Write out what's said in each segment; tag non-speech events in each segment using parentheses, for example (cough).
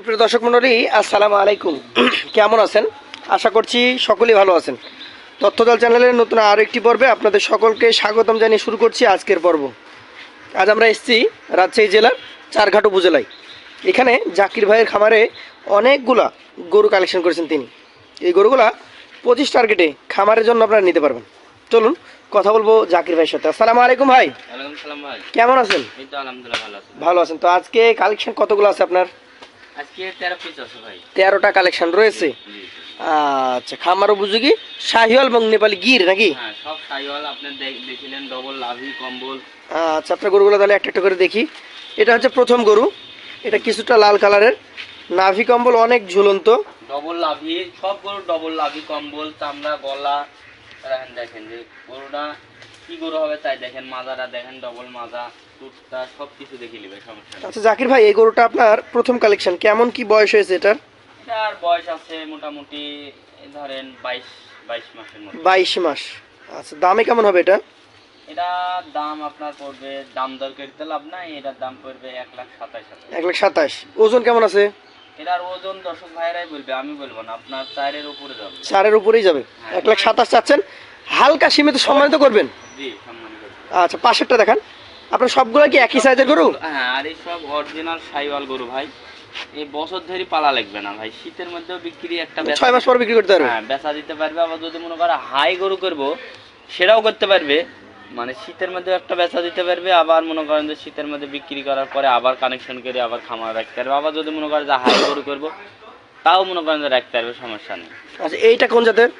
সুপ্রিয় দর্শক মণ্ডলী আসসালামু আলাইকুম। (clears throat) কেমন আছেন? আশা করছি সকলেই ভালো আছেন। তথ্যদল চ্যানেলের নতুন আরও একটি পর্বে আপনাদের সকলকে স্বাগতম জানিয়ে শুরু করছি আজকের পর্ব। আজ আমরা এসেছি রাজশাহী জেলার চারঘাট উপজেলায়। এখানে জাকির ভাইয়ের খামারে অনেকগুলা গরু কালেকশন করেছেন তিনি। এই গরুগুলা পঁচিশ টার্গেটে খামারের জন্য আপনারা নিতে পারবেন। চলুন কথা বলব জাকির ভাইয়ের সাথে। আসসালামু আলাইকুম ভাই। কেমন আছেন? ভালো আছেন। তো আজকে কালেকশন কতগুলো আছে আপনার? আজকে তেরো পিস ভাই। তেরোটা কালেকশন রয়েছে? আচ্ছা খামার উপযোগী? শাহিওয়াল এবং নেপালি গির নাকি? হ্যাঁ সব সাইওয়াল আপনি ডবল লাভি কম্বল। আচ্ছা আপনার গরুগুলো তাহলে একটা একটা করে দেখি। এটা হচ্ছে প্রথম গরু। এটা কিছুটা লাল কালারের। নাভি কম্বল অনেক ঝুলন্ত। ডবল লাভি সব গরু ডবল লাভি কম্বল চামড়া গলা। দেখেন যে গরুটা কি গরু হবে তাই দেখেন মাজাটা দেখেন ডবল মাজা টুটটা সব কিছু দেখে নিবে সমস্যা আচ্ছা জাকির ভাই এই গরুটা আপনার প্রথম কালেকশন কেমন কি বয়স হয়েছে এটার? এটার বয়স আছে মোটামুটি ধরেন বাইশ বাইশ মাসের মতো। বাইশ মাস। আচ্ছা দামে কেমন হবে এটা? এটা দাম আপনার পড়বে দাম দর করতে লাভ নাই এটার দাম পড়বে এক লাখ সাতাশ এক লাখ সাতাশ। ওজন কেমন আছে? এটার ওজন দর্শক ভাইরাই বলবে আমি বলব না আপনার চারের উপরে যাবে। চারের উপরেই যাবে। এক লাখ সাতাশ চাচ্ছেন? হালকা সীমিত সম্মানিত করবেন? আচ্ছা পাশেরটা দেখান। আপনার সবগুলো কি একই সাইজের গরু? হ্যাঁ আর এই সব অরিজিনাল সাইওয়াল গরু ভাই। এই বছর ধরে পালা লাগবে না ভাই। শীতের মধ্যেও বিক্রি একটা ছয় মাস পর বিক্রি করতে পারবে? হ্যাঁ বেচা দিতে পারবে। আবার যদি মনে করো হাই গরু করব সেটাও করতে পারবে। মানে শীতের মধ্যে একটা বেচা দিতে পারবে। আবার মনে করেন যে শীতের মধ্যে বিক্রি করার পরে আবার কানেকশন করে আবার খামার রাখতে পারবে। আবার যদি মনে করেন যে হাই গরু করব তাও মনে করেন যে রাখতে পারবে সমস্যা নেই। আচ্ছা এইটা কোন জাতের?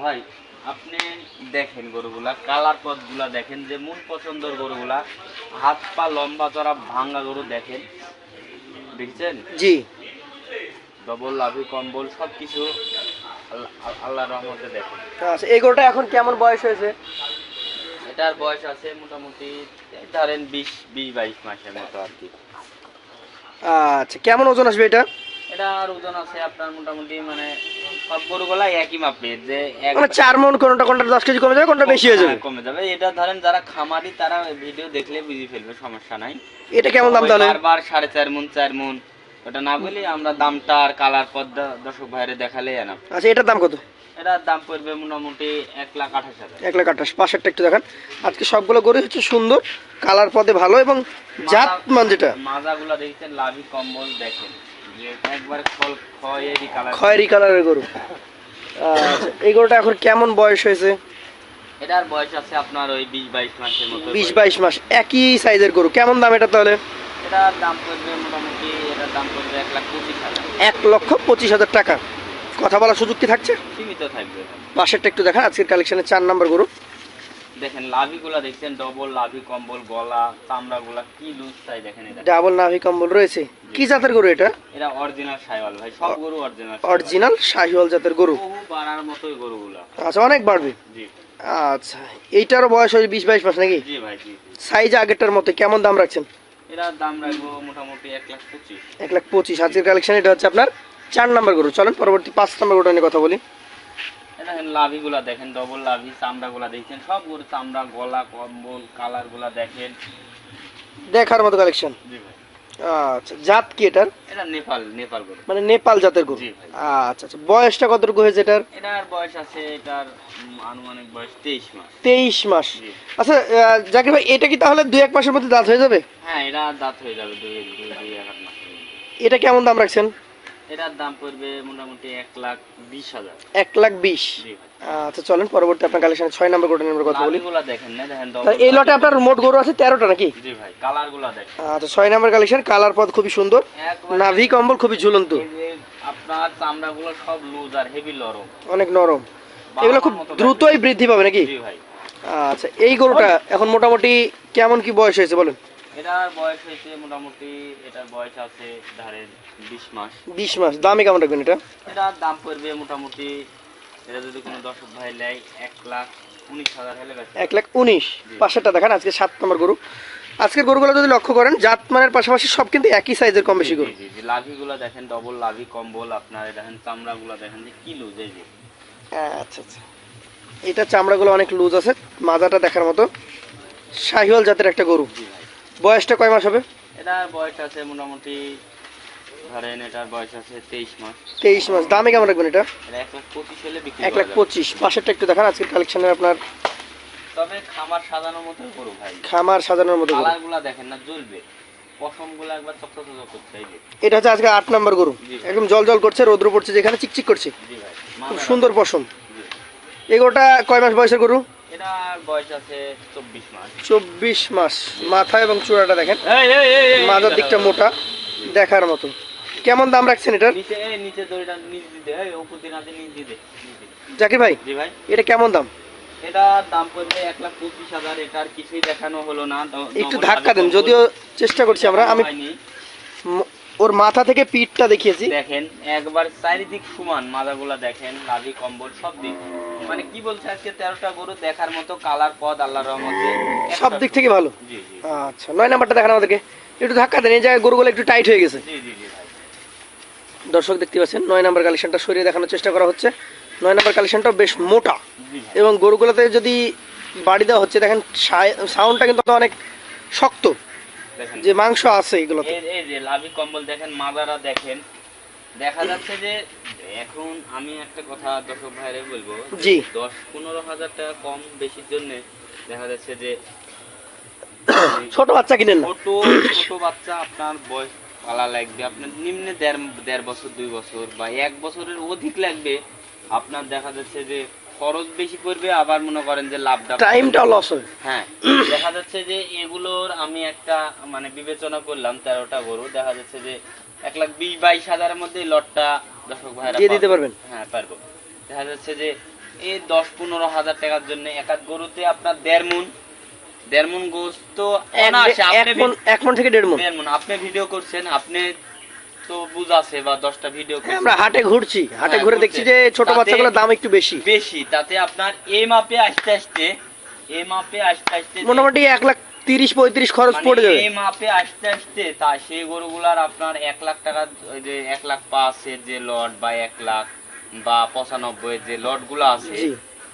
ভাই আপনি দেখেন গরুগুলা কালার পথগুলা দেখেন যে মন পছন্দের গরুগুলা হাত পা লম্বা চড়া ভাঙ্গা গরু দেখেন দেখছেন? জি। ডবল লাভি কম্বল সব কিছু আল্লাহ রহমতে দেখেন। আচ্ছা এই গরুটা এখন কেমন বয়স হয়েছে? এটার বয়স আছে মোটামুটি ধরেন বিশ বিশ বাইশ মাসের মতো আর কি। আচ্ছা কেমন ওজন আসবে এটা? এটার ওজন আছে আপনার মোটামুটি মানে সব গরুগুলা একই মাপের যে মানে চার মন কোনটা কোনটা দশ কেজি কমে যাবে কোনটা বেশি হয়ে যাবে? হ্যাঁ, কমে যাবে। এটা ধরেন যারা খামারি তারা ভিডিও দেখলে বুঝে ফেলবে সমস্যা নাই। এটা কেমন দাম তাহলে? বারবার সাড়ে চার মন চার মন ওটা না বলি আমরা দামটা আর কালার পদ দর্শক ভাইরে দেখালে না আচ্ছা এটার দাম কত? এটার দাম পড়বে মোটামুটি এক লাখ আঠাশ হাজার। এক লাখ আঠাশ পাশেরটা একটু দেখান। আজকে সবগুলো গরু হচ্ছে সুন্দর কালার পদে ভালো এবং জাত মান যেটা। মাজাগুলা দেখছেন লাভি কম্বল দেখেন। খয়েরি কালারের গরু। আচ্ছা এই গরুটা এখন কেমন বয়স হয়েছে? এটার বয়স আছে আপনার ওই বিশ বাইশ মাসের মতো বিশ বয়স। বাইশ মাস একই সাইজের গরু। কেমন দাম এটা তাহলে? এটার দাম পড়বে মোটামুটি এটার দাম পড়বে এক লাখ পঁচিশ হাজার। এক লক্ষ পঁচিশ হাজার টাকা। কথা বলার সুযোগ কি থাকছে? সীমিত থাকবে। পাশেরটা একটু দেখান আজকের কালেকশনের চার নম্বর গরু। দেখেন লাভিগুলা দেখছেন ডবল লাভি কম্বল গলা চামড়াগুলা কি লুজ চাই দেখেন এটা? ডাবল নাভি কম্বল রয়েছে। কি জাতের গরু এটা? এটা অরিজিনাল সাইওয়াল ভাই সব গরু অরিজিনাল অরিজিনাল শাহিওয়াল জাতের গরু। বহু বাড়ার মতোই গরুগুলা। আচ্ছা অনেক বাড়বে? জি। আচ্ছা এইটারও বয়স হয়েছে বিশ বাইশ মাস নাকি? জি ভাই জি। সাইজ আগেরটার মতো কেমন দাম রাখছেন? এটার দাম রাখব মোটামুটি এক লাখ পঁচিশ। এক লাখ পঁচিশ। আজকের কালেকশন এটা হচ্ছে আপনার চার নাম্বার গরু। চলেন পরবর্তী পাঁচ নাম্বার গরুটা নিয়ে কথা বলি। দেখেন লাভিগুলা দেখেন ডবল লাভি চামড়াগুলা দেখছেন সব গরু চামড়া গলা কম্বল কালারগুলা দেখেন। দেখার মতো কালেকশন জি ভাই। আচ্ছা জাত কি এটার? এটা নেপাল নেপাল গরু। মানে নেপাল জাতের গরু? আচ্ছা আচ্ছা বয়সটা কতটুকু হয়েছে এটার? এটার বয়স আছে এটার আনুমানিক বয়স তেইশ মাস। তেইশ মাস। আচ্ছা জাকির ভাই এটা কি তাহলে দুই এক মাসের মধ্যে দাঁত হয়ে যাবে? হ্যাঁ এটা দাঁত হয়ে যাবে দুই দুই দুই এক মধ্যে। এটা কেমন দাম রাখছেন? এটার দাম পড়বে মোটামুটি এক লাখ বিশ হাজার। এক লাখ বিশ? আচ্ছা চলেন পরবর্তী আপনার কালেকশনে ছয় নম্বর গরুটা নিয়ে আমরা কথা বলি। দেখেন না দেখেন এই লটে আপনার মোট গরু আছে তেরোটা নাকি? জি ভাই কালারগুলা দেখেন। আচ্ছা ছয় নম্বর কালেকশন কালার পদ খুবই সুন্দর। নাভি কম্বল খুবই ঝুলন্ত। আপনার চামড়াগুলো সব লুজ আর হেভি লরম অনেক নরম। এগুলো খুব দ্রুতই বৃদ্ধি পাবে নাকি? জি ভাই। আচ্ছা এই গরুটা এখন মোটামুটি কেমন কি বয়স হয়েছে বলেন? এটার বয়স হয়েছে মোটামুটি এটার বয়স আছে ধরেন বিশ মাস। বিশ মাস। দামে কেমন রাখবেন এটা? এটার দাম পড়বে মোটামুটি এটা যদি কোনো দর্শক ভাই নেয় লাখ উনিশ হাজার হলে এক লাখ পাশেরটা দেখান আজকে নম্বর গরু। আজকের গরুগুলো যদি লক্ষ্য করেন জাত মানের পাশাপাশি সব কিন্তু একই সাইজের কম বেশি গরু। লাভিগুলো দেখেন ডবল লাভি কম্বল আপনার দেখেন চামড়াগুলো দেখেন যে কি লুজ এই যে। আচ্ছা আচ্ছা। এটা চামড়াগুলো অনেক লুজ আছে মাজাটা দেখার মতো। শাহিওয়াল জাতের একটা গরু। বয়সটা কয় মাস হবে? এটার বয়স আছে মোটামুটি ধরেন এটার বয়স আছে তেইশ মাস তেইশ মাস দামে কেমন রাখবেন এটা এক লাখ পঁচিশ হলে বিক্রি এক করা লাখ পঁচিশ পাশেরটা একটু দেখান আজকের কালেকশনের আপনার তবে খামার সাজানোর মতো গরু ভাই খামার সাজানোর মতো দেখেন না জ্বলবে পশমগুলা একবার চকচক চকচক করছে এই যে এটা হচ্ছে আজকে আট নাম্বার গরু একদম জল জল করছে রৌদ্র পড়ছে যেখানে চিকচিক করছে খুব সুন্দর পশম। এই কয় মাস বয়সের গরু এটার বয়স আছে চব্বিশ মাস চব্বিশ মাস মাথা এবং চূড়াটা দেখেন মাথার দিকটা মোটা দেখার মতো কেমন দাম রাখছেন এটার? নিচে এই নিচে দড়িটা নিচ দিতে এই উপর দিন হাতে নিচ দিতে নিচ জাকির ভাই জি ভাই। এটা কেমন দাম? এটা দাম পড়বে এক লাখ পঁচিশ হাজার এটার কিছুই দেখানো হলো না একটু ধাক্কা দেন যদিও চেষ্টা করছি আমরা আমি ওর মাথা থেকে পিঠটা দেখিয়েছি। দেখেন একবার চারিদিক সমান মাদাগুলা দেখেন লাভি কম্বল সব দিক। মানে কি বলছে আজকে তেরোটা গরু দেখার মতো কালার পদ রহমতে। সব দিক থেকে ভালো? আচ্ছা নয় নাম্বারটা দেখান আমাদেরকে। একটু ধাক্কা দেন এই জায়গায় গরুগুলো একটু টাইট হয়ে গেছে। জি জি। দর্শক দেখতে পাচ্ছেন নয় নাম্বার কালেকশনটা সরিয়ে দেখানোর চেষ্টা করা হচ্ছে। নয় নাম্বার কালেকশনটা বেশ মোটা এবং গরুগুলোতে যদি বাড়ি দেওয়া হচ্ছে দেখেন সাউন্ডটা কিন্তু অনেক শক্ত যে মাংস আছে এগুলোতে। এই এই যে লাভি কম্বল দেখেন মাদারা দেখেন। দেখা যাচ্ছে যে এখন আমি একটা কথা দর্শক ভাইরে বলব জি। দশ পনেরো হাজার টাকা কম বেশির জন্য দেখা যাচ্ছে যে (coughs) ছোট বাচ্চা কিনেন না। ছোট ছোট বাচ্চা আপনার বয়স পালা লাগবে। আপনার নিম্নে দেড় দেড় বছর দুই বছর বা এক বছরের অধিক লাগবে। আপনার দেখা যাচ্ছে যে খরচ বেশি পড়বে আবার মনে করেন যে লাভটা টাইমটা লস হয় হ্যাঁ দেখা যাচ্ছে যে এগুলোর আমি একটা মানে বিবেচনা করলাম তেরোটা গরু। দেখা যাচ্ছে যে এক লাখ বিশ বাইশ হাজারের মধ্যে লটটা দর্শক ভাইরা দিয়ে দিতে পারবেন? হ্যাঁ পারব। দেখা যাচ্ছে যে এই দশ পনেরো হাজার টাকার জন্য এক আধ গরুতে আপনার দেড় মন দেড় মন গোস্ত এক মন থেকে দেড় মন দেড় মন আপনি ভিডিও করছেন আপনি তো বুঝ আছে বা দশটা ভিডিও হ্যাঁ, আমরা হাটে ঘুরছি হাটে হ্যাঁ, ঘুরে দেখছি যে ছোট বাচ্চাগুলোর দাম একটু বেশি। বেশি তাতে আপনার এই মাপে আসতে আসতে এই মাপে আসতে আসতে মোটামুটি এক লাখ তিরিশ পঁয়ত্রিশ খরচ মানে পড়ে যাবে। এই মাপে আসতে আসতে তা সেই গরুগুলার আপনার এক লাখ টাকা ওই যে এক লাখ পাঁচের যে লট বা এক লাখ বা পঁচানব্বই যে লটগুলো আছে।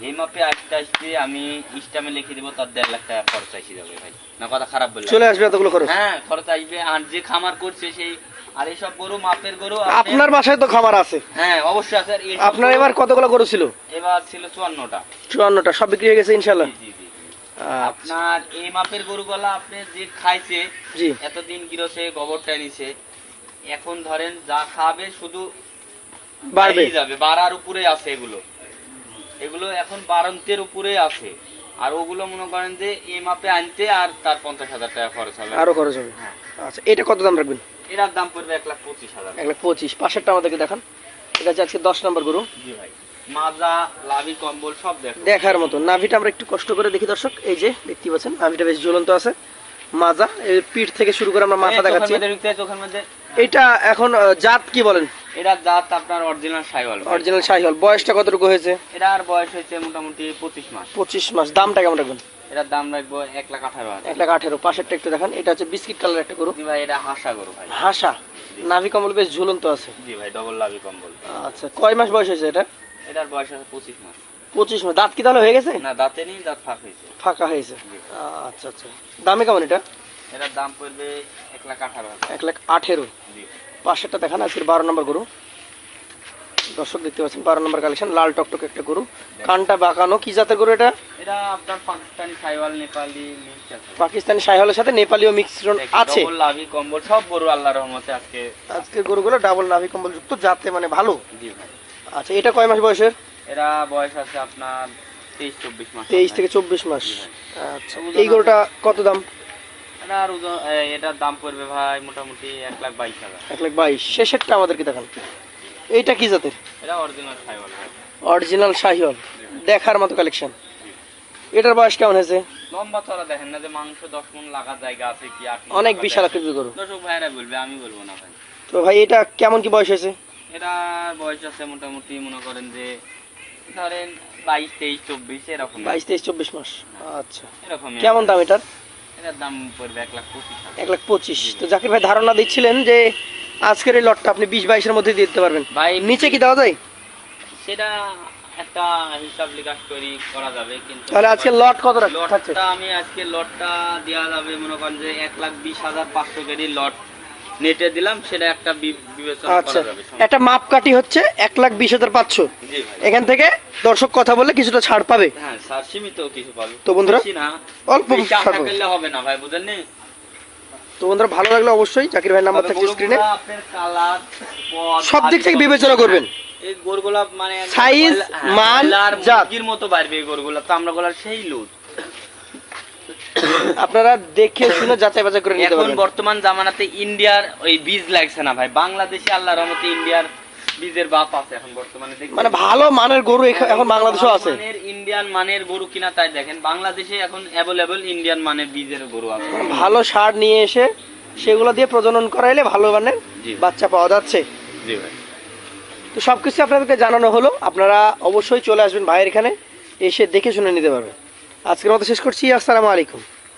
এই মাপে আসতে আসতে আমি ইস্টামে লিখে দিব তার দেড় লাখ টাকা খরচ আসে যাবে ভাই। না কথা খারাপ বললাম। চলে আসবে এতগুলো খরচ? হ্যাঁ খরচ আসবে আর যে খামার করছে সেই আর এইসব গরু মাপের গরু আপনার বাসায় তো খামার আছে। হ্যাঁ অবশ্যই আছে। আপনার এবার কতগুলো গরু ছিল? এবার ছিল চুয়ান্নটা। চুয়ান্নটা সব বিক্রি হয়ে গেছে ইনশাল্লাহ আচ্ছা, আপনার এই মাপের গরুগুলা আপনি যে খাইছে এতদিন গিরসে গোবরটা নিছে এখন ধরেন যা খাবে শুধু বাড়বে। যাবে বাড়ার উপরে আছে এগুলো। এগুলো এখন বারন্তের উপরে আছে। আর ওগুলো মনে করেন যে এই মাপে আনতে আর তার পঞ্চাশ হাজার টাকা খরচ হবে। আরও খরচ হবে? হ্যাঁ। আচ্ছা এটা কত দাম রাখবেন? এটার দাম পড়বে এক লাখ পঁচিশ হাজার। এক লাখ পঁচিশ। পাশেরটা আমাদেরকে দেখান। এটা হচ্ছে আজকে দশ নম্বর গরু। জি ভাই। মাজা লাভি কম্বল সব দেখো। দেখার মতো। নাভিটা আমরা একটু কষ্ট করে দেখি দর্শক। এই যে দেখতে পাচ্ছেন নাভিটা বেশ ঝুলন্ত আছে। মাজা পিঠ থেকে শুরু করে আমরা মাথা দেখাচ্ছি। এটা এখন জাত কি বলেন? এটা জাত আপনার অরিজিনাল অরিজিনাল বয়সটা কতটুকু হয়েছে? বয়স হয়েছে মোটামুটি পঁচিশ মাস। পঁচিশ মাস। দামটা কেমন রাখবেন? এটার দাম রাখব এক লাখ আঠারো এক লাখ আঠেরো। পাশেরটা একটু দেখান। এটা হচ্ছে বিস্কিট কালার একটা গরু। ভাই এটা হাসা গরু ভাই। হাসা? নাভি কমল বেশ ঝুলন্ত আছে। জি ভাই ডবল লাভি কম্বল। আচ্ছা কয় মাস বয়স হয়েছে এটা? এটার বয়স আছে পঁচিশ মাস। পঁচিশ মাস। দাঁত কি তাহলে হয়ে গেছে? না দাঁতে নেই দাঁত ফাঁক হয়েছে। ফাঁকা হয়েছে। আচ্ছা আচ্ছা। দামে কেমন এটা? এটার দাম পড়বে এক লাখ আঠারো এক লাখ আঠেরো। জি। পাশেরটা দেখান আজকের বারো নম্বর গরু। দর্শক দেখতে পাচ্ছেন বারো নম্বর কালেকশন লাল টকটক একটা গরু। কানটা বাঁকানো কি জাতের গরু এটা? এটা আপনার পাকিস্তানি সাইওয়াল নেপালি পাকিস্তানি সাইহলের সাথে নেপালিও মিশ্রণ আছে? ডবল লাভি কম্বল সব গরু আল্লাহর রহমতে আজকে আজকের গরুগুলো ডাবল নাভি কম্বল যুক্ত যাতে মানে ভালো? জি আচ্ছা এটা কয় মাস বয়সের? এরা বয়স আছে আপনার তেইশ চব্বিশ মাস। তেইশ থেকে চব্বিশ মাস। আচ্ছা এই গরুটা কত দাম? এটার ওজন এটার দাম পড়বে ভাই মোটামুটি এক লাখ বাইশ হাজার। এক লাখ বাইশ। শেষেরটা আমাদেরকে দেখান। এইটা কি জাতের? এটা অরিজিনাল অরিজিনাল শাহিওয়াল দেখার মতো কালেকশন এটার বয়স কেমন হয়েছে? লম্বা চড়া দেখেন না যে মাংস দশ মন লাগা জায়গা আছে কি অনেক বিশাল গরু। আছে। দর্শক ভাইরা বলবে আমি বলব না ভাই। তো ভাই এটা কেমন কি বয়স হয়েছে? এটা বয়স আছে মোটামুটি মনে করেন যে ধরেন বাইশ তেইশ চব্বিশ এরকম। বাইশ তেইশ চব্বিশ মাস। আচ্ছা। এরকম কেমন দাম এটার? এটার দাম পড়বে এক লাখ পঁচিশ এক লাখ পঁচিশ। তো জাকির ভাই ধারণা দিচ্ছিলেন যে আজকের এই লটটা আপনি বিশ বাইশের মধ্যে দিয়ে দিতে পারবেন। ভাই নিচে কি দেওয়া যায়? সেটা একটা হিসাব নিকাশ করি করা যাবে কিন্তু তাহলে আজকে লট কত রাখ- থাকছে? আমি আজকে লটটা দেওয়া যাবে মনে করেন যে এক লাখ বিশ হাজার পাঁচশো কেজি লট। নেটে দিলাম সেটা একটা বিবেচনা আচ্ছা একটা মাপকাঠি হচ্ছে এক লাখ বিশ হাজার পাঁচশো। এখান থেকে দর্শক কথা বললে কিছুটা ছাড় পাবে। হ্যাঁ স্যার সীমিত কিছু পাবে। তো বন্ধুরা, অল্প হবে না ভাই বুঝলেন তো বন্ধুরা ভালো লাগলে অবশ্যই জাকির ভাই নাম্বার থাকছে স্ক্রিনে সব দিক থেকে বিবেচনা করবেন। এই গরুগুলা মানে হ্যাঁ, মান, ব্রয়লার মতো বাড়বে এই গরুগুলা তো আমরা গলার সেই লুজ আপনারা দেখে শুনে যাচাই বাছাই করে নিতে এখন বর্তমান জামানাতে ইন্ডিয়ার ওই বীজ লাগছে না ভাই। বাংলাদেশে আল্লাহ রহমতে ইন্ডিয়ার বীজের বাপ আছে এখন বর্তমানে। মানে ভালো মানের গরু এখন বাংলাদেশেও আছে। ইন্ডিয়ান মানের গরু কিনা তাই দেখেন। বাংলাদেশে এখন অ্যাভেলেবল ইন্ডিয়ান মানের বীজের গরু আছে। ভালো সার নিয়ে এসে সেগুলো দিয়ে প্রজনন করাইলে ভালো মানের জি। বাচ্চা পাওয়া যাচ্ছে। জি ভাই। তো সবকিছু আপনাদেরকে জানানো হলো। আপনারা অবশ্যই চলে আসবেন ভাইয়ের এখানে। এসে দেখে শুনে নিতে পারবেন। আজকের মতো শেষ করছি আসসালামু আলাইকুম।